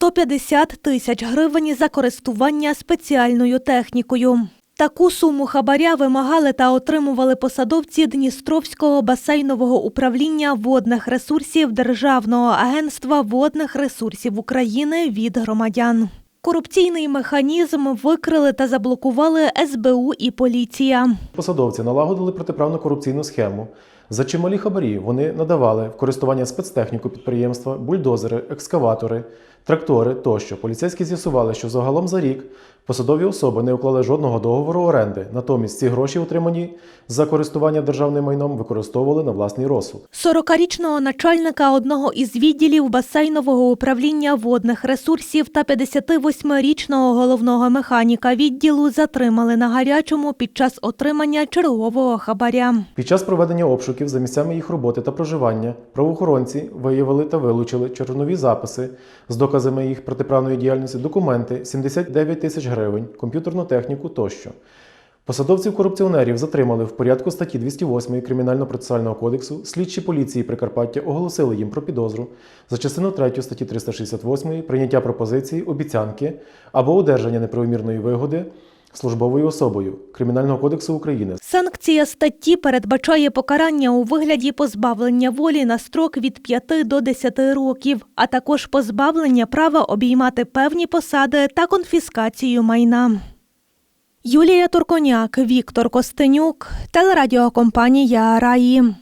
150 тисяч гривень за користування спеціальною технікою. Таку суму хабаря вимагали та отримували посадовці Дністровського басейнового управління водних ресурсів Державного агентства водних ресурсів України від громадян. Корупційний механізм викрили та заблокували СБУ і поліція. Посадовці налагодили протиправну корупційну схему. За чималі хабарі вони надавали в користування спецтехніку підприємства, бульдозери, екскаватори, трактори тощо. Поліцейські з'ясували, що загалом за рік посадові особи не уклали жодного договору оренди. Натомість ці гроші, отримані за користування державним майном, використовували на власний розсуд. 40-річного начальника одного із відділів басейнового управління водних ресурсів та 58-річного головного механіка відділу затримали на гарячому під час отримання чергового хабаря. Під час проведення обшуків за місцями їх роботи та проживання правоохоронці виявили та вилучили чорнові записи з доказами їх протиправної діяльності, документи, 79 тисяч гривень, комп'ютерну техніку тощо. Посадовців корупціонерів затримали в порядку статті 208 Кримінально-процесуального кодексу. Слідчі поліції Прикарпаття оголосили їм про підозру за частину 3 статті 368 прийняття пропозиції, обіцянки або одержання неправомірної вигоди службовою особою Кримінального кодексу України Санкція статті передбачає покарання у вигляді позбавлення волі на строк від 5 до 10 років, а також позбавлення права обіймати певні посади та конфіскацію майна. Юлія Турконяк, Віктор Костенюк, телерадіокомпанія Раї.